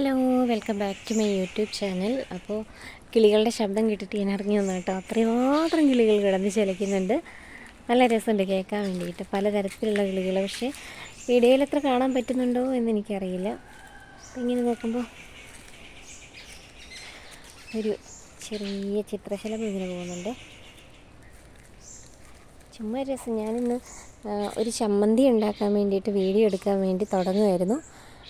Hello welcome back to my YouTube channel. അപ്പോൾ കിളികളുടെ ശബ്ദം കേട്ടിട്ട് ഞാൻ ഇറങ്ങി വന്നു കേട്ടോ. അത്രമാത്രം കിളികൾ കിടന്ന് ചിലയ്ക്കുന്നുണ്ട് നല്ല രസമുണ്ട് കേൾക്കാൻ വേണ്ടിയിട്ട്. പലതരത്തിലുള്ള കിളികൾ. പക്ഷേ വീഡിയോയിൽ എത്ര കാണാൻ പറ്റുന്നുണ്ടോ എന്ന് എനിക്കറിയില്ല. ഇങ്ങനെ നോക്കുമ്പോൾ ഒരു ചെറിയ ചിത്രശലഭം ഇങ്ങനെ പോകുന്നുണ്ട്. ചുമ്മാ രസം. ഞാനിന്ന് ഒരു ചമ്മന്തി ഉണ്ടാക്കാൻ വേണ്ടിയിട്ട് വീഡിയോ എടുക്കാൻ വേണ്ടി തുടങ്ങുമായിരുന്നു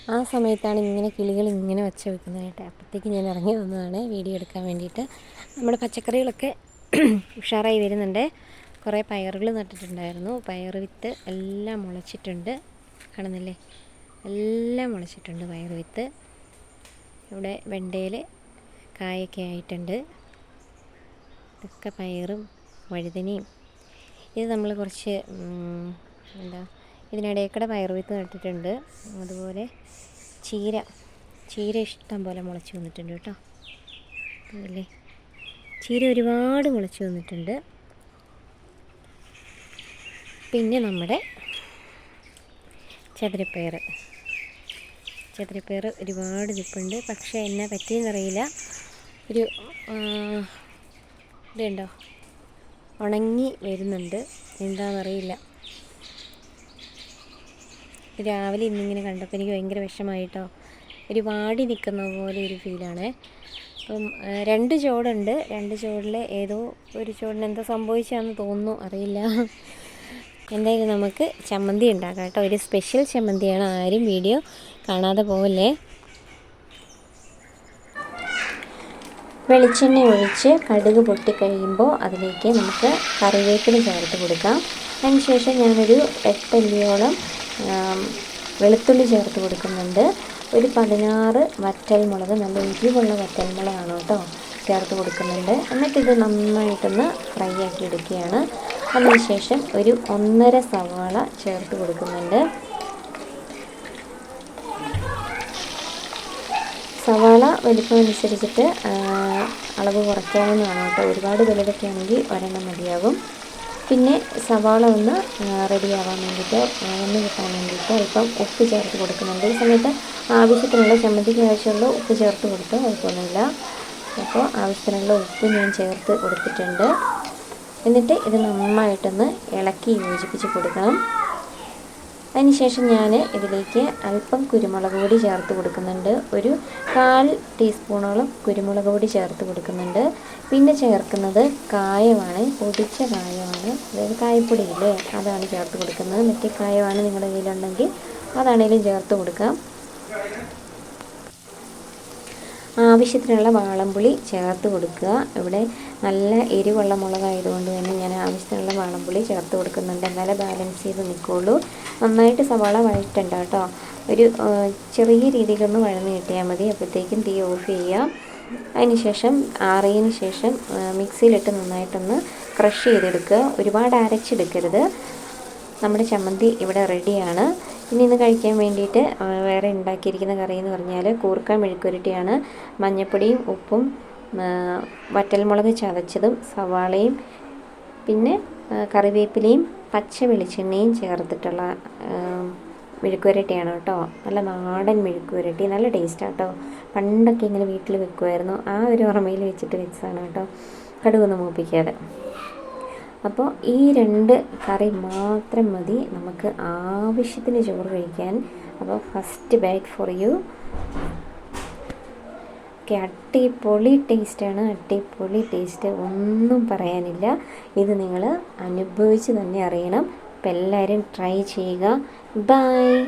ആ സമയത്താണ് ഇങ്ങനെ കിളികൾ ഇങ്ങനെ വച്ച് വെക്കുന്നത് കേട്ടെ. അപ്പോഴത്തേക്ക് ഞാൻ ഇറങ്ങി വന്നതാണ് വീഡിയോ എടുക്കാൻ വേണ്ടിയിട്ട്. നമ്മുടെ പച്ചക്കറികളൊക്കെ ഉഷാറായി വരുന്നുണ്ട്. കുറേ പയറുകൾ നട്ടിട്ടുണ്ടായിരുന്നു. പയർ വിത്ത് എല്ലാം മുളച്ചിട്ടുണ്ട്. കാണുന്നില്ലേ? എല്ലാം മുളച്ചിട്ടുണ്ട് പയർ വിത്ത്. ഇവിടെ വെണ്ടയിൽ കായൊക്കെ ആയിട്ടുണ്ട്. ഇതൊക്കെ പയറും വഴുതനയും. ഇത് നമ്മൾ കുറച്ച് എന്താ ഇതിനിടയ്ക്കൂടെ പയറുവിത്ത് നട്ടിട്ടുണ്ട്. അതുപോലെ ചീര. ചീര ഇഷ്ടം പോലെ മുളച്ച് വന്നിട്ടുണ്ട് കേട്ടോ. അതല്ലേ ചീര ഒരുപാട് മുളച്ച് വന്നിട്ടുണ്ട്. പിന്നെ നമ്മുടെ ചതുരപ്പയർ. ചതുരപ്പയർ ഒരുപാട് നിൽപ്പുണ്ട് പക്ഷേ എന്നെ പറ്റിയെന്നറിയില്ല ഒരു ഇതുണ്ടോ? ഉണങ്ങി വരുന്നുണ്ട്. എന്താണെന്നറിയില്ല രാവിലെ ഇന്നിങ്ങനെ കണ്ടപ്പോൾ എനിക്ക് ഭയങ്കര വിഷമായിട്ടോ. ഒരു വാടി നിൽക്കുന്ന പോലെ ഒരു ഫീലാണ് അപ്പം രണ്ട് ചോടുണ്ട്. രണ്ട് ചോടിൽ ഏതോ ഒരു ചോടിന് എന്താ സംഭവിച്ചാന്ന് തോന്നുന്നു. അറിയില്ല. എന്തായാലും നമുക്ക് ചമ്മന്തി ഉണ്ടാക്കാം കേട്ടോ. ഒരു സ്പെഷ്യൽ ചമ്മന്തിയാണ് ആരും വീഡിയോ കാണാതെ പോകല്ലേ വെളിച്ചെണ്ണ ഒഴിച്ച് കടുക് പൊട്ടിക്കഴിയുമ്പോൾ അതിലേക്ക് നമുക്ക് കറിവേപ്പില ചേർത്ത് കൊടുക്കാം. അതിനുശേഷം ഞാനൊരു എട്ടല്ലിയോളം വെളുത്തുള്ളി ചേർത്ത് കൊടുക്കുന്നുണ്ട്. ഒരു പതിനാറ് വറ്റൽമുളക് നല്ല എരിവുള്ള വറ്റൽമുളകാണ് കേട്ടോ ചേർത്ത് കൊടുക്കുന്നുണ്ട്. എന്നിട്ടിത് നന്നായിട്ടൊന്ന് ഫ്രൈ ആക്കി എടുക്കുകയാണ്. അതിനുശേഷം ഒരു ഒന്നര സവാള ചേർത്ത് കൊടുക്കുന്നുണ്ട്. സവാള വലുപ്പമനുസരിച്ചിട്ട് അളവ് കുറയ്ക്കാവുന്നതാണ് കേട്ടോ. ഒരുപാട് വലുതൊക്കെ ആണെങ്കിൽ ഒരെണ്ണം മതിയാകും. പിന്നെ സവാള ഒന്ന് റെഡിയാവാൻ വേണ്ടിയിട്ട് ഒന്ന് കിട്ടാൻ വേണ്ടിയിട്ട് അല്പം ഉപ്പ് ചേർത്ത് കൊടുക്കുന്നുണ്ട്. ഈ സമയത്ത് ആവശ്യത്തിനുള്ള ചമ്മന്തിക്ക് ആവശ്യമുള്ള ഉപ്പ് ചേർത്ത് കൊടുത്ത് കുഴപ്പമൊന്നുമില്ല. അപ്പോൾ ആവശ്യത്തിനുള്ള ഉപ്പ് ഞാൻ ചേർത്ത് കൊടുത്തിട്ടുണ്ട്. എന്നിട്ട് ഇത് നന്നായിട്ടൊന്ന് ഇളക്കി യോജിപ്പിച്ച് കൊടുക്കണം. അതിനുശേഷം ഞാൻ ഇതിലേക്ക് അല്പം കുരുമുളക് പൊടി ചേർത്ത് കൊടുക്കുന്നുണ്ട്. ഒരു കാൽ ടീസ്പൂണോളം കുരുമുളക് പൊടി ചേർത്ത് കൊടുക്കുന്നുണ്ട്. പിന്നെ ചേർക്കുന്നത് കായമാണ് പൊടിച്ച കായമാണ് അതായത് കായപ്പൊടി ഇല്ലേ? അതാണ് ചേർത്ത് കൊടുക്കുന്നത്. മറ്റേ കായമാണ് നിങ്ങളുടെ കയ്യിലുണ്ടെങ്കിൽ അതാണേലും ചേർത്ത് കൊടുക്കാം. ആവശ്യത്തിനുള്ള വാളംപുളി ചേർത്ത് കൊടുക്കുക. ഇവിടെ നല്ല എരിവുള്ള മുളകായതുകൊണ്ട് തന്നെ ഞാൻ ആവശ്യത്തിനുള്ള വാളംപുളി ചേർത്ത് കൊടുക്കുന്നുണ്ട്. എന്നാലേ ബാലൻസ് ചെയ്ത് നിൽക്കുള്ളൂ. നന്നായിട്ട് സവാള വഴറ്റണ്ട കേട്ടോ. ഒരു ചെറിയ രീതിയിലൊന്ന് വഴന്ന് കിട്ടിയാൽ മതി. അപ്പോഴത്തേക്കും തീ ഓഫ് ചെയ്യാം. അതിനുശേഷം ആറിയതിന് ശേഷം മിക്സിയിലിട്ട് നന്നായിട്ടൊന്ന് ക്രഷ് ചെയ്തെടുക്കുക. ഒരുപാട് അരച്ചെടുക്കരുത്. നമ്മുടെ ചമ്മന്തി ഇവിടെ റെഡിയാണ്. ഇനി ഇന്ന് കഴിക്കാൻ വേണ്ടിയിട്ട് വേറെ ഉണ്ടാക്കിയിരിക്കുന്ന കറി എന്ന് പറഞ്ഞാൽ കൂർക്ക മെഴുക്കുരുട്ടിയാണ് മഞ്ഞൾപ്പൊടിയും ഉപ്പും വറ്റൽമുളക് ചതച്ചതും സവാളയും പിന്നെ കറിവേപ്പിലയും പച്ച വെളിച്ചെണ്ണയും ചേർത്തിട്ടുള്ള മെഴുക്കുരട്ടിയാണ് കേട്ടോ. നല്ല നാടൻ മെഴുക്കുവരട്ടി നല്ല ടേസ്റ്റാണ് കേട്ടോ. പണ്ടൊക്കെ ഇങ്ങനെ വീട്ടിൽ വെക്കുമായിരുന്നു ആ ഒരു ഓർമ്മയിൽ വെച്ചിട്ട് വെച്ചതാണ് കേട്ടോ. കടുവൊന്നും മൂപ്പിക്കാതെ. അപ്പോൾ ഈ രണ്ട് കറി മാത്രം മതി. നമുക്ക് ആവശ്യത്തിന് ചോറ് കഴിക്കാൻ. അപ്പോൾ first bag for you okay അടിപൊളി ടേസ്റ്റാണ് അടിപൊളി ടേസ്റ്റ് ഒന്നും പറയാനില്ല. ഇത് നിങ്ങൾ അനുഭവിച്ച് തന്നെ അറിയണം. അപ്പോൾ എല്ലാവരും ട്രൈ ചെയ്യുക. ബൈ